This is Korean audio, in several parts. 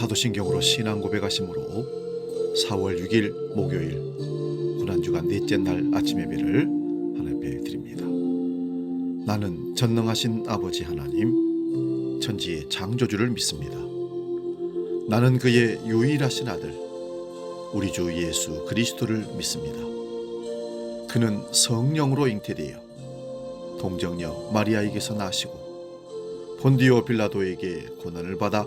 마음으로 신앙 고백하심으로 4월 6일 목요일 고난주간 넷째 날 아침 예배를 하나님께 드립니다. 나는 전능하신 아버지 하나님 천지의 창조주를 믿습니다. 나는 그의 유일하신 아들 우리 주 예수 그리스도를 믿습니다. 그는 성령으로 잉태되어 동정녀 마리아에게서 나시고 본디오 빌라도에게 고난을 받아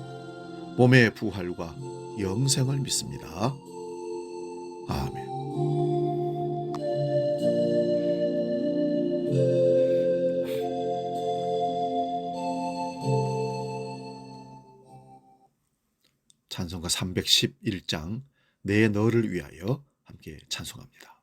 몸의 부활과 영생을 믿습니다. 아멘. 찬송가 311장 내 너를 위하여 함께 찬송합니다.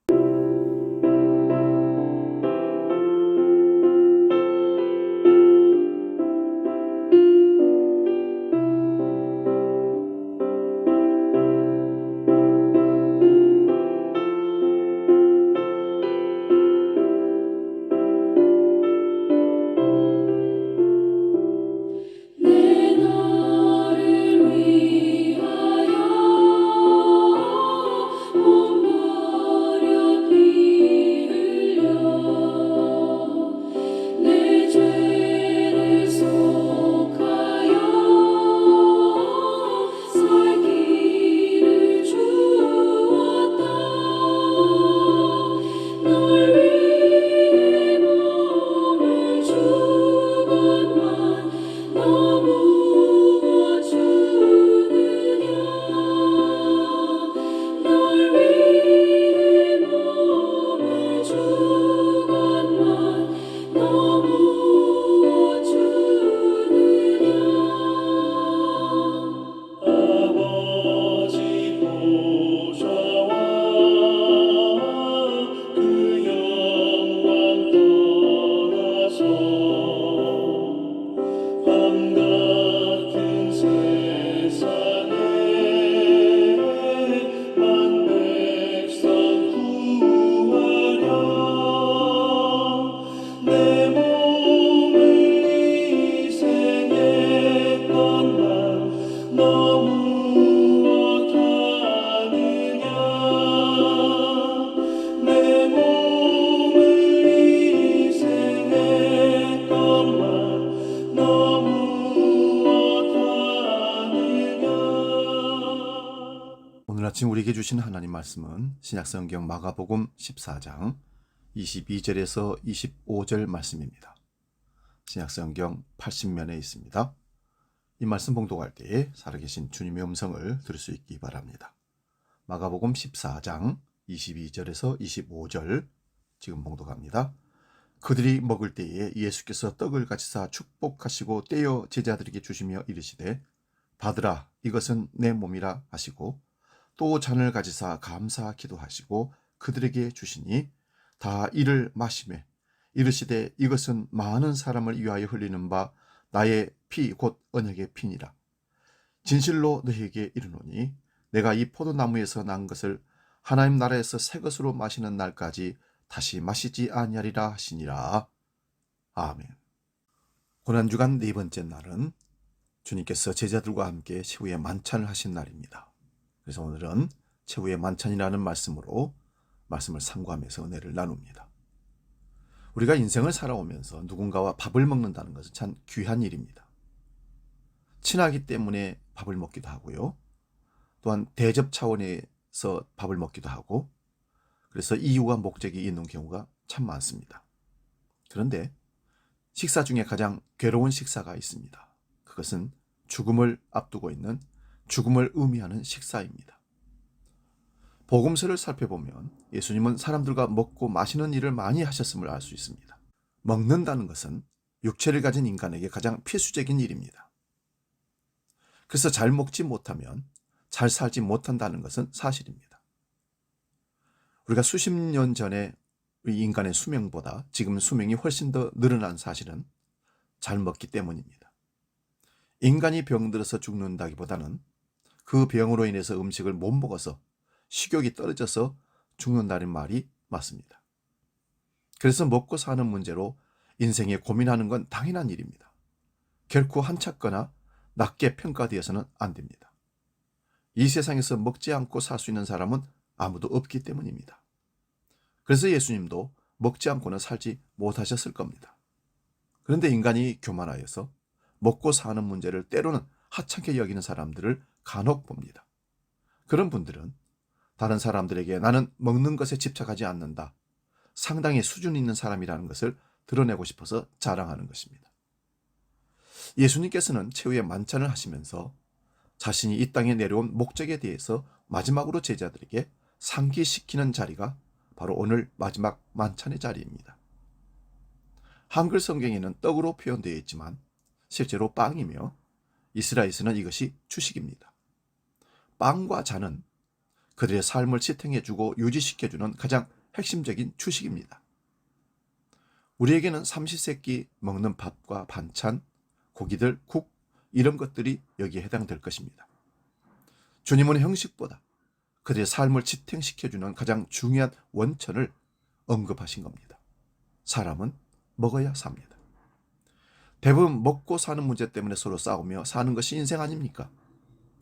아침 우리에게 주신 하나님 말씀은 신약성경 마가복음 14장 22절에서 25절 말씀입니다. 신약성경 80면에 있습니다. 이 말씀 봉독할 때에 살아계신 주님의 음성을 들을 수 있기 바랍니다. 마가복음 14장 22절에서 25절 지금 봉독합니다. 그들이 먹을 때에 예수께서 떡을 가지사 축복하시고 떼어 제자들에게 주시며 이르시되 받으라 이것은 내 몸이라 하시고 또 잔을 가지사 감사 기도하시고 그들에게 주시니 다 이를 마시매 이르시되 이것은 많은 사람을 위하여 흘리는 바 나의 피 곧 언약의 피니라. 진실로 너희에게 이르노니 내가 이 포도나무에서 난 것을 하나님 나라에서 새 것으로 마시는 날까지 다시 마시지 아니하리라 하시니라. 아멘. 고난주간 네 번째 날은 주님께서 제자들과 함께 최후의 만찬을 하신 날입니다. 그래서 오늘은 최후의 만찬이라는 말씀으로 말씀을 상고하면서 은혜를 나눕니다. 우리가 인생을 살아오면서 누군가와 밥을 먹는다는 것은 참 귀한 일입니다. 친하기 때문에 밥을 먹기도 하고요. 또한 대접 차원에서 밥을 먹기도 하고 그래서 이유와 목적이 있는 경우가 참 많습니다. 그런데 식사 중에 가장 괴로운 식사가 있습니다. 그것은 죽음을 앞두고 있는 죽음을 의미하는 식사입니다. 복음서를 살펴보면 예수님은 사람들과 먹고 마시는 일을 많이 하셨음을 알 수 있습니다. 먹는다는 것은 육체를 가진 인간에게 가장 필수적인 일입니다. 그래서 잘 먹지 못하면 잘 살지 못한다는 것은 사실입니다. 우리가 수십 년 전에 인간의 수명보다 지금 수명이 훨씬 더 늘어난 사실은 잘 먹기 때문입니다. 인간이 병들어서 죽는다기보다는 그 병으로 인해서 음식을 못 먹어서 식욕이 떨어져서 죽는다는 말이 맞습니다. 그래서 먹고 사는 문제로 인생에 고민하는 건 당연한 일입니다. 결코 한착거나 낮게 평가되어서는 안 됩니다. 이 세상에서 먹지 않고 살 수 있는 사람은 아무도 없기 때문입니다. 그래서 예수님도 먹지 않고는 살지 못하셨을 겁니다. 그런데 인간이 교만하여서 먹고 사는 문제를 때로는 하찮게 여기는 사람들을 간혹 봅니다. 그런 분들은 다른 사람들에게 나는 먹는 것에 집착하지 않는다. 상당히 수준 있는 사람이라는 것을 드러내고 싶어서 자랑하는 것입니다. 예수님께서는 최후의 만찬을 하시면서 자신이 이 땅에 내려온 목적에 대해서 마지막으로 제자들에게 상기시키는 자리가 바로 오늘 마지막 만찬의 자리입니다. 한글 성경에는 떡으로 표현되어 있지만 실제로 빵이며 이스라엘에서는 이것이 주식입니다. 빵과 잔은 그들의 삶을 지탱해주고 유지시켜주는 가장 핵심적인 주식입니다. 우리에게는 삼시세끼 먹는 밥과 반찬, 고기들, 국 이런 것들이 여기에 해당될 것입니다. 주님은 형식보다 그들의 삶을 지탱시켜주는 가장 중요한 원천을 언급하신 겁니다. 사람은 먹어야 삽니다. 대부분 먹고 사는 문제 때문에 서로 싸우며 사는 것이 인생 아닙니까?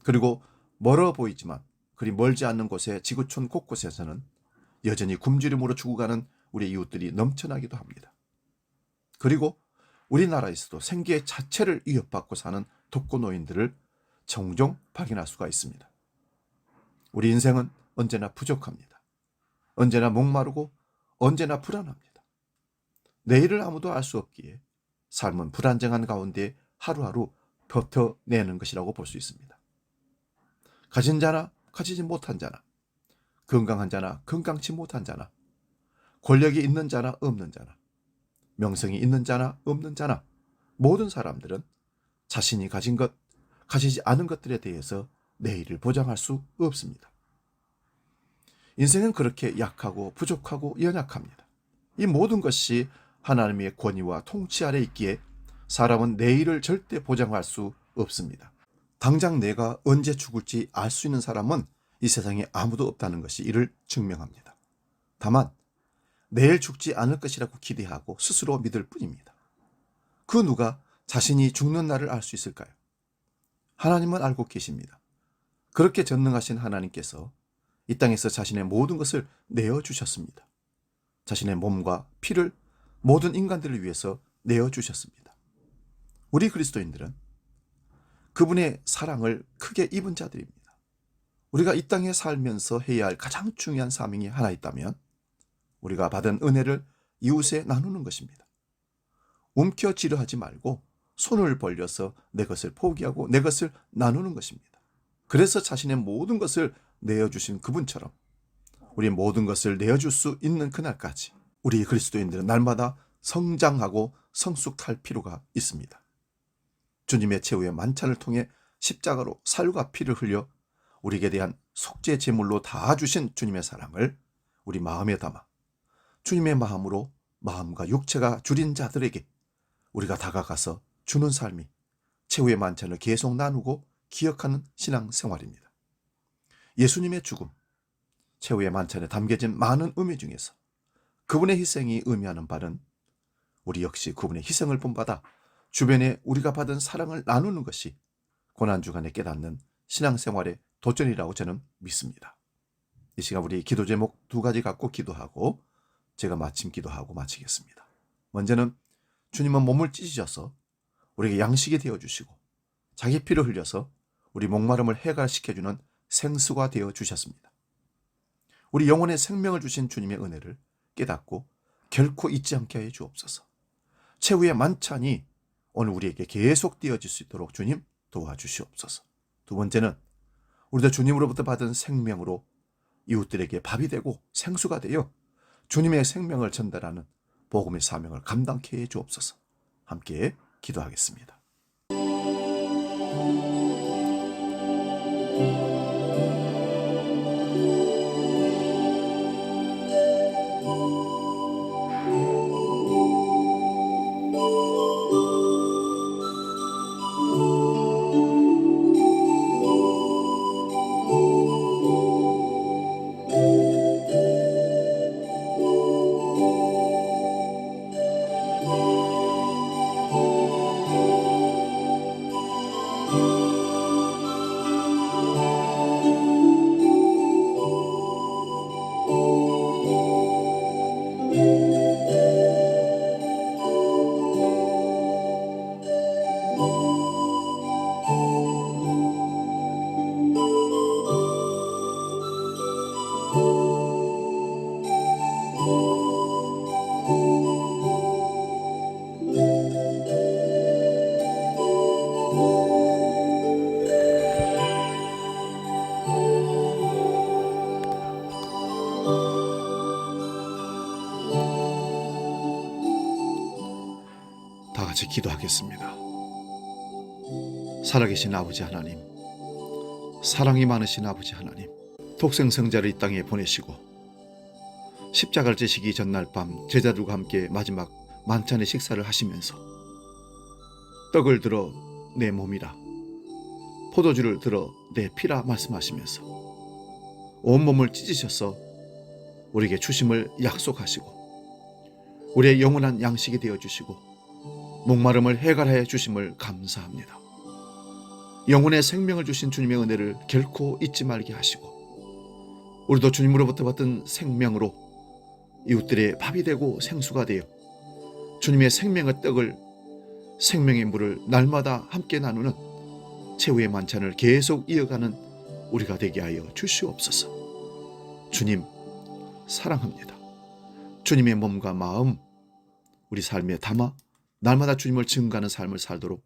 그리고 멀어 보이지만 그리 멀지 않는 곳에 지구촌 곳곳에서는 여전히 굶주림으로 죽어가는 우리 이웃들이 넘쳐나기도 합니다. 그리고 우리나라에서도 생계 자체를 위협받고 사는 독거노인들을 종종 발견할 수가 있습니다. 우리 인생은 언제나 부족합니다. 언제나 목마르고 언제나 불안합니다. 내일을 아무도 알 수 없기에 삶은 불안정한 가운데 하루하루 버텨내는 것이라고 볼 수 있습니다. 가진 자나 가지지 못한 자나 건강한 자나 건강치 못한 자나 권력이 있는 자나 없는 자나 명성이 있는 자나 없는 자나 모든 사람들은 자신이 가진 것, 가지지 않은 것들에 대해서 내일을 보장할 수 없습니다. 인생은 그렇게 약하고 부족하고 연약합니다. 이 모든 것이 하나님의 권위와 통치 아래 있기에 사람은 내일을 절대 보장할 수 없습니다. 당장 내가 언제 죽을지 알 수 있는 사람은 이 세상에 아무도 없다는 것이 이를 증명합니다. 다만 내일 죽지 않을 것이라고 기대하고 스스로 믿을 뿐입니다. 그 누가 자신이 죽는 날을 알 수 있을까요? 하나님은 알고 계십니다. 그렇게 전능하신 하나님께서 이 땅에서 자신의 모든 것을 내어 주셨습니다. 자신의 몸과 피를 모든 인간들을 위해서 내어 주셨습니다. 우리 그리스도인들은 그분의 사랑을 크게 입은 자들입니다. 우리가 이 땅에 살면서 해야 할 가장 중요한 사명이 하나 있다면 우리가 받은 은혜를 이웃에 나누는 것입니다. 움켜쥐려 하지 말고 손을 벌려서 내 것을 포기하고 내 것을 나누는 것입니다. 그래서 자신의 모든 것을 내어주신 그분처럼 우리 모든 것을 내어줄 수 있는 그날까지 우리 그리스도인들은 날마다 성장하고 성숙할 필요가 있습니다. 주님의 최후의 만찬을 통해 십자가로 살과 피를 흘려 우리에게 대한 속죄 제물로 다 주신 주님의 사랑을 우리 마음에 담아 주님의 마음으로 마음과 육체가 줄인 자들에게 우리가 다가가서 주는 삶이 최후의 만찬을 계속 나누고 기억하는 신앙 생활입니다. 예수님의 죽음, 최후의 만찬에 담겨진 많은 의미 중에서 그분의 희생이 의미하는 바는 우리 역시 그분의 희생을 본받아 주변에 우리가 받은 사랑을 나누는 것이 고난주간에 깨닫는 신앙생활의 도전이라고 저는 믿습니다. 이 시간 우리 기도 제목 두 가지 갖고 기도하고 제가 마침 기도하고 마치겠습니다. 먼저는 주님은 몸을 찢으셔서 우리에게 양식이 되어 주시고 자기 피를 흘려서 우리 목마름을 해갈시켜 주는 생수가 되어 주셨습니다. 우리 영혼의 생명을 주신 주님의 은혜를 깨닫고 결코 잊지 않게 해 주옵소서. 최후의 만찬이 오늘 우리에게 계속 되어질 수 있도록 주님 도와주시옵소서. 두 번째는 우리도 주님으로부터 받은 생명으로 이웃들에게 밥이 되고 생수가 되어 주님의 생명을 전달하는 복음의 사명을 감당케 해 주옵소서. 함께 기도하겠습니다. 기도하겠습니다. 살아계신 아버지 하나님, 사랑이 많으신 아버지 하나님, 독생성자를 이 땅에 보내시고 십자가를 지시기 전날 밤 제자들과 함께 마지막 만찬의 식사를 하시면서 떡을 들어 내 몸이라 포도주를 들어 내 피라 말씀하시면서 온몸을 찢으셔서 우리에게 주심을 약속하시고 우리의 영원한 양식이 되어 주시고 목마름을 해결하여 주심을 감사합니다. 영혼의 생명을 주신 주님의 은혜를 결코 잊지 말게 하시고 우리도 주님으로부터 받은 생명으로 이웃들의 밥이 되고 생수가 되어 주님의 생명의 떡을 생명의 물을 날마다 함께 나누는 최후의 만찬을 계속 이어가는 우리가 되게 하여 주시옵소서. 주님 사랑합니다. 주님의 몸과 마음 우리 삶에 담아 날마다 주님을 증거하는 삶을 살도록